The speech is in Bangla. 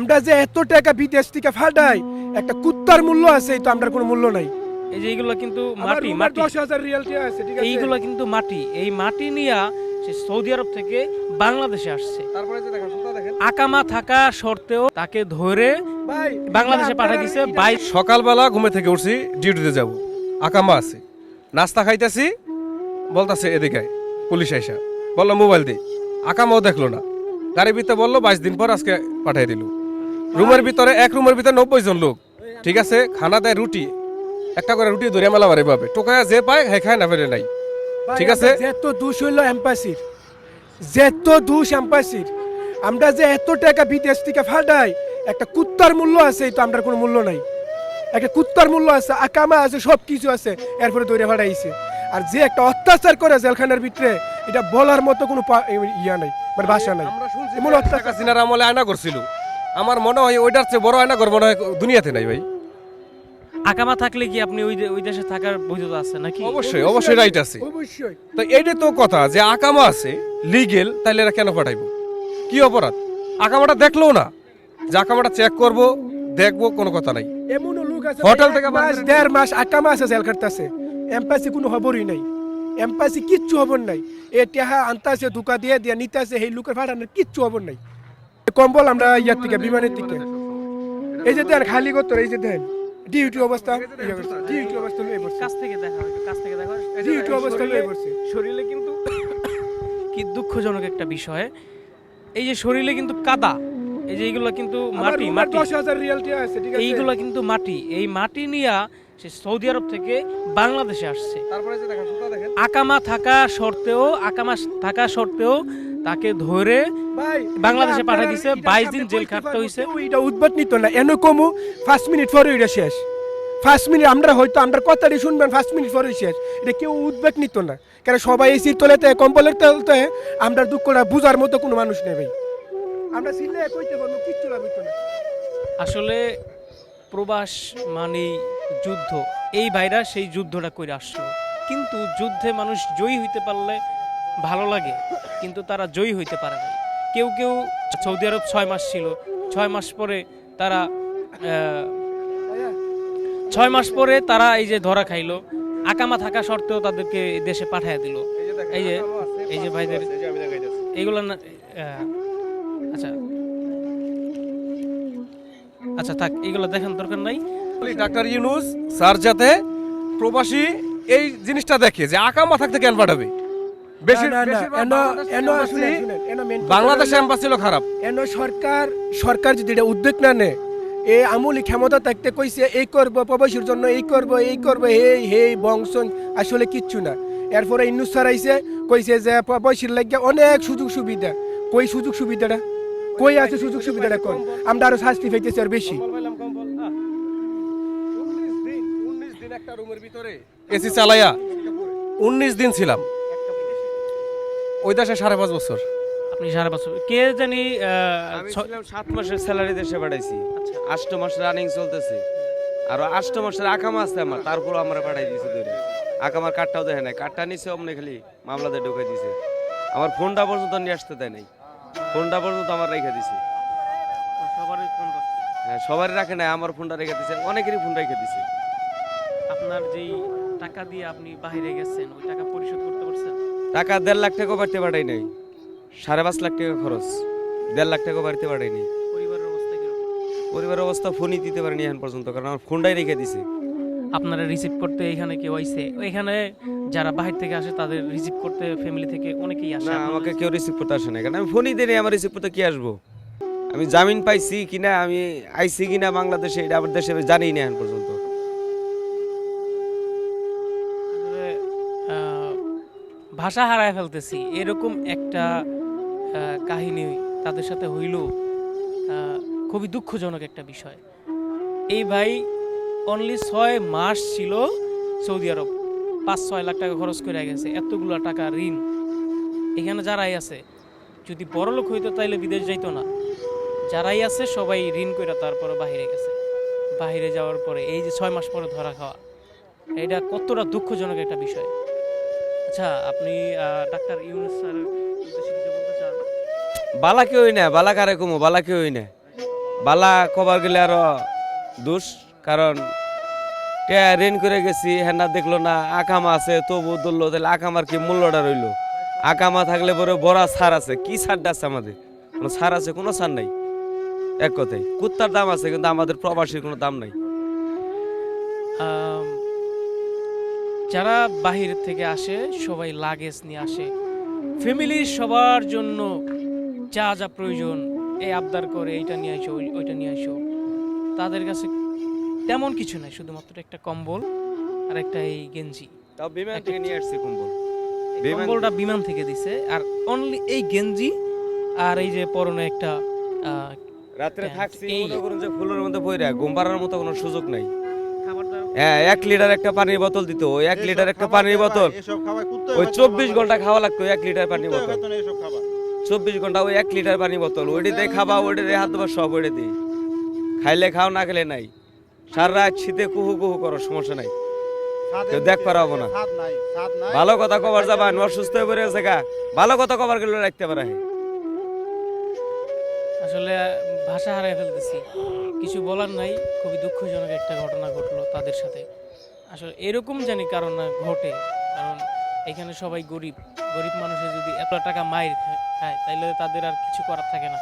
আমরা যে এত টাকা বিদেশ থেকে ফাটাই একটা কুত্তার মূল্য আছে এই তো আমরা কোনো মূল্য নাই। এই যে এইগুলো কিন্তু মাটি মাটি। দশ হাজার রিয়ালটি আছে ঠিক আছে? এইগুলো কিন্তু মাটি। এই মাটি নিয়ে সে সৌদি আরব থেকে বাংলাদেশে আসছে। তারপরে যে দেখেন সুতা দেখেন। আকামা থাকা সত্ত্বেও তাকে ধরে ভাই বাংলাদেশে পাঠিয়ে দিছে। বাই সকালবেলা ঘুমে থেকে উঠছি ডিউটিতে যাব। আকামা আছে। নাস্তা খাইতেছি বলতাছে এদিকে পুলিশ আইসা। বলল মোবাইল দে। আকামাও দেখল না। গাড়ির ভিতরে বলল বাইশ দিন পর আজকে পাঠিয়ে দিল। রুমের ভিতরে এক রুমের ভিতরে নব্বই জন লোক। ঠিক আছে? খানা দেয় রুটি। একটা করে রুটি ধরে মেলা মারে পাবে টোকায় যে পায় হ্যাঁ খায় না ফেরে নাই। ঠিক আছে? আমরা যেত দোষ হইল এম্পাসির যেত দোষ এম্পাসির আমরা যে এত টাকা বিদেশ থেকে ফাটাই একটা কুত্তার মূল্য আছে এই তো আমরা কোনো মূল্য নাই। একটা কুত্তার মূল্য আছে আকামা আছে সব কিছু আছে এরপরে দৌড়ে ফাটাইছে। আর যে একটা অত্যাচার করে জেলখানার ভিতরে এটা বলার মতো কোনো ইয়া নাই মানে ভাষা নাই। এমন অত্যাচার- আমলে আয়না করছিল। আমার মনে হয় ওইটার চেয়ে বড় আয়না কর মনে হয় দুনিয়াতে নাই ভাই। আকামা থাকলে কি আপনি ওই ওই দেশে থাকার বৈধতা আছে নাকি? অবশ্যই অবশ্যই রাইট আছে। অবশ্যই। তো এইটা তো কথা যে আকামা আছে লিগেল তাইলে এরা কেন পাঠাইবো? কি অপরাধ? আকামাটা দেখল না। যে আকামাটা চেক করব দেখব কোনো কথা নাই। এমনও লোক আছে হোটেল থেকে মাস দেড় মাস আকামা আছে জেল কাটতেছে এম্পাসি কোনো খবরই নাই। এম্পাসি কিচ্ছু খবর নাই। এ টেহা আনতাছে ধোকা দিয়ে দিয়ে নিতাছে সেই লোকের ভাড়ানোর কিচ্ছু খবর নাই। কম্বল আমরা ইয়ার থেকে বিমানের থেকে এই যে দেন খালি করতো এই যে দেন। ডিউটি অবস্থা ডিউটি অবস্থা লয়ে পড়ছে। কাছ থেকে দেখা কাছ থেকে দেখা ডিউটি অবস্থা লয়ে পড়ছে। শরীরে কিন্তু কি দুঃখজনক একটা বিষয়। এই যে শরীরে কিন্তু কাদা এই যে এইগুলো কিন্তু মাটি মাটি। দশ হাজার রিয়ালটি আছে ঠিক আছে। এইগুলো কিন্তু মাটি। এই মাটি নিয়ে সে সৌদি আরব থেকে বাংলাদেশে আসছে। তারপরে যে দেখেন সুতা দেখেন? আকামা থাকা সত্ত্বেও আকামা থাকা সত্ত্বেও তাকে ধরে বাংলাদেশে পাঠিয়ে দিছে, 22 দিন জেল খাটতে হইছে। এটা উদ্বাদ নিত না। এনে কমু ফার্স্ট মিনিট পরে এটা শেষ। ফার্স্ট মিনিট আমরা হয়তো আমরা কথাটি শুনবেন ফার্স্ট মিনিট পরে শেষ। এটা কেউ উদ্বেগ নিত না। কারণ সবাই এসির তলেতে কম্বলের তলতে আমরা দুঃখটা বুঝার মতো কোনো মানুষ নেই ভাই। আমরা সিলে কইতে পারব কিচ্ছু লাভ না। আসলে প্রবাস মানেই যুদ্ধ। এই ভাইরা সেই যুদ্ধটা করে আসলো। কিন্তু যুদ্ধে মানুষ জয়ী হইতে পারলে ভালো লাগে কিন্তু তারা জয়ী হইতে পারে না কেউ কেউ সৌদি আরব ছয় মাস ছিল ছয় মাস পরে তারা ছয় মাস পরে তারা এই যে ধরা খাইলো আকামা থাকা সত্ত্বেও তাদেরকে দেশে পাঠায় দিল। এই যে এই যে ভাইদের এইগুলো না আচ্ছা। আচ্ছা থাক এইগুলো দেখার দরকার নাই। ডাক্তার ইউনুস স্যার যাতে প্রবাসী এই জিনিসটা দেখে যে আকামা থাকতে কেন পাঠাবে? বাংলাদেশ এম্বাসি ছিল খারাপ। এন সরকার সরকার যদি এটা উদ্যোগ না নেয় এ আমলি ক্ষমতা থাকতে কইছে এই করব প্রবাসীর জন্য এই করব এই করব এই বংশন আসলে কিচ্ছু না। এরপরে কইছে যে প্রবাসীর লাগে অনেক সুযোগ সুবিধা। কই সুযোগ সুবিধাটা? কই আছে সুযোগ সুবিধাটা কোন আমরা আরও শাস্তি পাইতেছি আর বেশি। এসি চালাইয়া উনিশ দিন ছিলাম। ওই দেশে সাড়ে পাঁচ বছর। আপনি বছর। কে জানি আমি ছিলাম সাত মাসের স্যালারি দেশে পাঠাইছি। আচ্ছা। আষ্ট মাস রানিং চলতেছে। আর আষ্ট মাসের আকামা আছে আমার তারপর আমার পাঠাই দিয়েছে ধরে। আকামার কার্ডটাও দেখে নাই। কার্ডটা নিচে অমনি খালি মামলাতে ঢুকে দিছে। আমার ফোনটা পর্যন্ত নিয়ে আসতে দেয় নাই। ফোনটা পর্যন্ত আমার রেখে দিছে। সবারই ফোন হ্যাঁ সবারই রাখে নাই আমার ফোনটা রেখে দিছে। অনেকেরই ফোন রেখে দিছে। আপনার যেই টাকা দিয়ে আপনি বাইরে গেছেন ওই টাকা পরিশোধ করতে পারছেন? টাকা দেড় লাখ টাকা বাড়তে পাঠাই নাই সাড়ে পাঁচ লাখ টাকা খরচ। দেড় লাখ টাকা বাড়তে পাঠাই নাই পরিবারের অবস্থা পরিবারের অবস্থা ফোনই দিতে পারেনি এখন পর্যন্ত কারণ আমার ফোনটাই রেখে দিছে। আপনারা রিসিভ করতে এখানে কেউ আইছে? এখানে যারা বাহির থেকে আসে তাদের রিসিভ করতে ফ্যামিলি থেকে অনেকেই আসে। না আমাকে কেউ রিসিভ করতে আসে না। কারণ আমি ফোনই দিই আমার রিসিভ করতে কি আসব? আমি জামিন পাইছি কিনা আমি আইছি কিনা বাংলাদেশে এটা আমার দেশে আমি জানি না এখন পর্যন্ত। ভাষা হারায় ফেলতেছি। এরকম একটা কাহিনী তাদের সাথে হইল খুবই দুঃখজনক একটা বিষয়। এই ভাই অনলি ছয় মাস ছিল সৌদি আরব। পাঁচ, ছয় লাখ টাকা খরচ করে গেছে, এতগুলো টাকা ঋণ। এখানে যারাই আছে, যদি বড় লোক হইতো তাইলে বিদেশ যাইতো না। যারাই আছে সবাই ঋণ করে তারপরে বাহিরে গেছে। বাহিরে যাওয়ার পরে এই যে ছয় মাস পরে ধরা খাওয়া, এটা কতটা দুঃখজনক একটা বিষয়। আচ্ছা আপনি ডাক্তার ইউনুস বলতে চান? বালা কেউই না বালা কারে কমো বালা কেউই না বালা কবার গেলে আরও দোষ কারণ রেন করে গেছি হেনা দেখল না আকামা আছে তবু ধরলো তাহলে আকামার কি মূল্যটা রইল? আকামা থাকলে পরে বড় সার আছে কি সারটা আছে আমাদের? কোনো সার আছে কোনো সার নাই। এক কথায় কুত্তার দাম আছে কিন্তু আমাদের প্রবাসীর কোনো দাম নাই। যারা বাহির থেকে আসে সবাই লাগেজ নিয়ে আসে। ফ্যামিলির সবার জন্য যা যা প্রয়োজন এই আবদার করে এইটা নিয়ে আসো ওইটা নিয়ে আসো তাদের কাছে তেমন কিছু নাই শুধুমাত্র একটা কম্বল আর একটা এই গেঞ্জি। তাও বিমান থেকে নিয়ে আসছি কম্বল। কম্বলটা বিমান থেকে দিছে আর অনলি এই গেঞ্জি আর এই যে পরনে একটা রাত্রে থাকছি মনে করুন যে ফুলের মধ্যে বইরা ঘুম পাড়ার মতো কোনো সুযোগ নাই। খাবার হ্যাঁ এক লিটার একটা পানির বোতল দিত এক লিটার একটা পানির বোতল। ওই চব্বিশ ঘণ্টা খাওয়া লাগতো এক লিটার পানির বোতল। চব্বিশ ঘণ্টা ওই এক লিটার পানি বোতল ওইটাতে খাবা ওইটাতে হাত ধোয়া সব ওইটা দিই খাইলে খাও না খেলে নাই। সারা রাত শীতে কুহু কুহু করো সমস্যা নাই। কেউ দেখ পারাবো না। ভালো কথা কবার যাবা অসুস্থ হয়ে পড়ে গেছে গা। ভালো কথা কবার গেলে রাখতে পারা। আসলে, ভাষা হারাই ফেলতেছি। কিছু বলার নাই, খুবই দুঃখজনক একটা ঘটনা ঘটলো তাদের সাথে। আসলে এরকম জানি কারণ না ঘটে, কারণ এখানে সবাই গরিব। গরিব মানুষের যদি এত টাকা মায়ের খায়, তাইলে তাদের আর কিছু করার থাকে না।